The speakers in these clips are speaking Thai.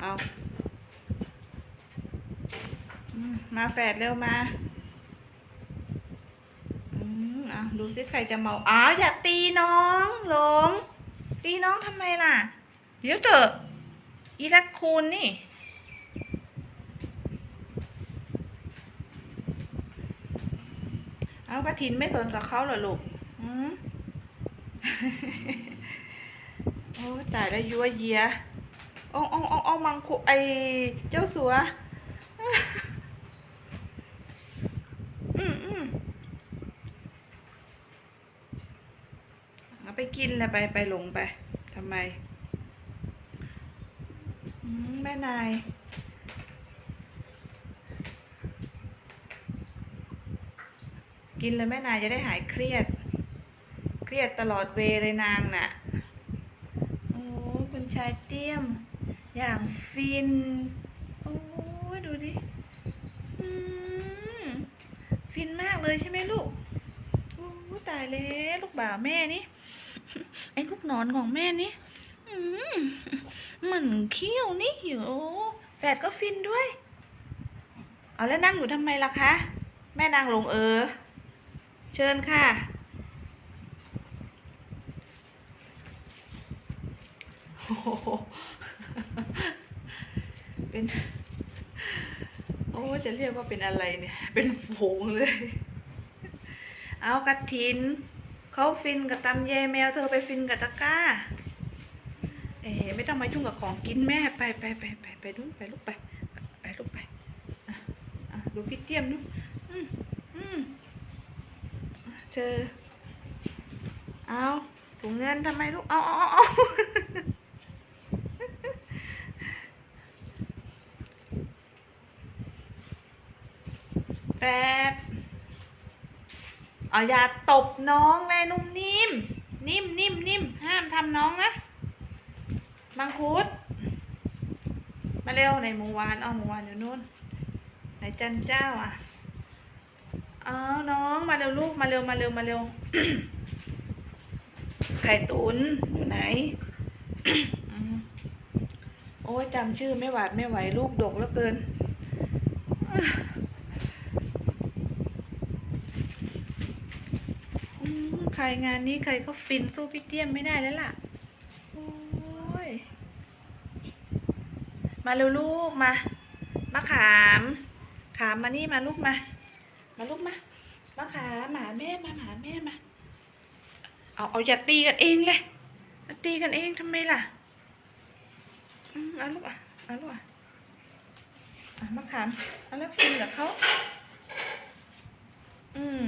เอามาแฝดเร็วมาอืมเอาดูสิใครจะเมาอ้าวอย่าตีน้องหลง ตีน้องทำไมล่ะ เดี๋ยวเถอะอีรักคูนนี่เอากระถินไม่สนกับเขาเหรอลูกอืมโอ้ตายแล้วยัวเยีย อ้องอองอองอ้องมังคุไอเจ้าสัว อืมอืมเอาไปกินเลยไปไปหลงไปทำไมแม่นายกินเลยแม่นายจะได้หายเครียด เครียดตลอดเวเลยนางน่ะ โอ้คุณชายเตี้ยม อย่างฟิน โอ้ยดูดิฟินมากเลยใช่ไหมลูกโอ้ตายแล้วลูกบ่าวแม่นี่ ไอ้ลูกนอนของแม่นี่มเหมือนเขี้ยวนี่อยู่แฝดก็ฟินด้วย เอาแล้วนั่งอยู่ทำไมล่ะคะ แม่นางลงเออ เชิญค่ะโอ้ เป็น โอ้จะเรียกว่าเป็นอะไรเนี่ย เป็นฝูงเลย เอากระถินเขาฟินกับตำแยแมวเธอไปฟินกับตะก้า เอ๋ไม่ต้องมายุ่งกับของกินแม่ไปไปไปไปไปลูกไปลูกไปไปลูกไปดูพี่เตี้ยมลูกเจอเอาถุงเงินทำไมลูก เอาเอาเอาเอา แปด เอาอย่าตบน้องแม่นุ่มนิ่ม นิ่มนิ่มนิ่มห้ามทำน้องนะมังคุด มาเร็วในหมูหวานเอาหมูหวานอยู่นู่นไหนจันเจ้าอะเอาน้องมาเร็วลูกมาเร็วมาเร็วมาเร็ว ไข่ตุนอยู่ไหนโอ้ยจำชื่อไม่หวาดไม่ไหวลูกดกแล้วเกิน อืมใคร งานนี้ใครก็ฟินสู้พี่เตี้ยมไม่ได้แล้วล่ะ โอ้ย มาเร็วลูกมา มาขาม ขามมานี่มาลูกมา มาลูกมา มาขามหมาแม่มาหมาแม่มา เอาเอาอย่าตีกันเองเลยตีกันเองทำไมล่ะอืมเอาลูกอะเอาลูกอะอะมาขามเอาแล้วฟินกับเขาอืม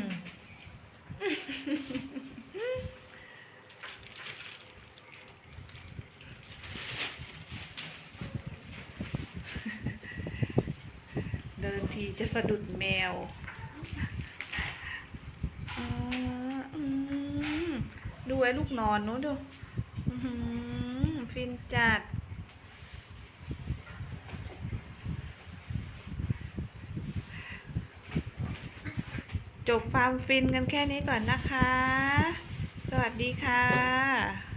เดิน ทีจะสะดุดแมวอดูไอ้ลูกนอนนู้นดูฟินจัด จบฟาร์มฟินกันแค่นี้ก่อนนะคะ สวัสดีค่ะ